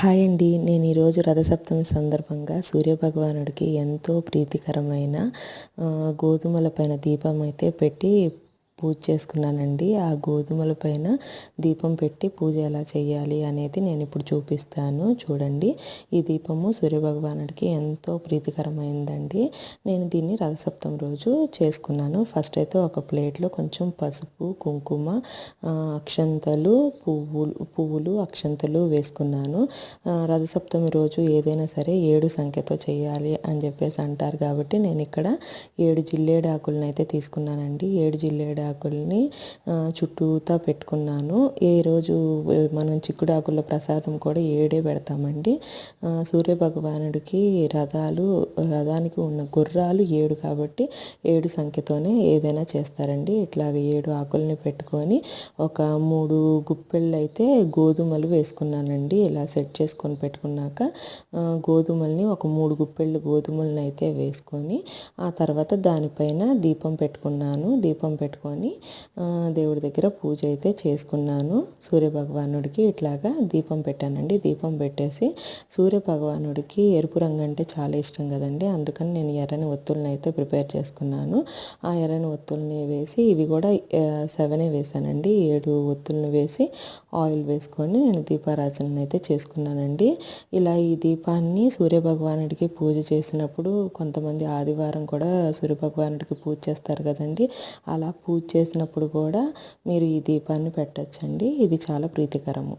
Hi అండి. నేను ఈరోజు రథసప్తమి సందర్భంగా సూర్యభగవానుడికి ఎంతో ప్రీతికరమైన గోధుమల పైన దీపం అయితే పెట్టి పూజ చేసుకున్నానండి. ఆ గోధుమల పైన దీపం పెట్టి పూజ ఎలా చేయాలి అనేది నేను ఇప్పుడు చూపిస్తాను. చూడండి. ఈ దీపము సూర్యభగవానుడికి ఎంతో ప్రీతికరమైందండి. నేను దీన్ని రథసప్తం రోజు చేసుకున్నాను. ఫస్ట్ అయితే ఒక ప్లేట్లో కొంచెం పసుపు కుంకుమ అక్షంతలు పువ్వులు పువ్వులు అక్షంతలు వేసుకున్నాను. రథసప్తమి రోజు ఏదైనా సరే ఏడు సంఖ్యతో చేయాలి అని చెప్పేసి అంటారు కాబట్టి నేను ఇక్కడ ఏడు జిల్లేడాకులను అయితే తీసుకున్నానండి. ఏడు జిల్లేడు ఆకుల్ని చుట్టూతా పెట్టుకున్నాను. ఏ రోజు మనం చిక్కుడాకుల ప్రసాదం కూడా ఏడే పెడతామండి. సూర్య భగవానుడికి రథాలు రథానికి ఉన్న గుర్రాలు ఏడు కాబట్టి ఏడు సంఖ్యతోనే ఏదైనా చేస్తారండి. ఇట్లాగ ఏడు ఆకుల్ని పెట్టుకొని ఒక మూడు గుప్పెళ్ళు అయితే గోధుమలు వేసుకున్నానండి. ఇలా సెట్ చేసుకొని పెట్టుకున్నాక గోధుమల్ని ఒక మూడు గుప్పెళ్ళు గోధుమలను అయితే వేసుకొని ఆ తర్వాత దానిపైన దీపం పెట్టుకున్నాను. దీపం పెట్టుకొని పెట్టుకొని దేవుడి దగ్గర పూజ అయితే చేసుకున్నాను. సూర్య భగవానుడికి ఇట్లాగా దీపం పెట్టానండి. దీపం పెట్టేసి సూర్య భగవానుడికి ఎరుపు రంగు అంటే చాలా ఇష్టం కదండి. అందుకని నేను ఎర్రని ఒత్తుల్ని అయితే ప్రిపేర్ చేసుకున్నాను. ఆ ఎర్రని ఒత్తుల్ని వేసి ఇవి కూడా సెవెనే వేసానండి. ఏడు ఒత్తుల్ని వేసి ఆయిల్ వేసుకొని నేను దీపారాజన అయితే చేసుకున్నానండి. ఇలా ఈ దీపాన్ని సూర్యభగవానుడికి పూజ చేసినప్పుడు కొంతమంది ఆదివారం కూడా సూర్యభగవానుడికి పూజ చేస్తారు కదండి. అలా పూజ చేసినప్పుడు కూడా మీరు ఈ దీపాన్ని పెట్టచ్చండి. ఇది చాలా ప్రీతికరము.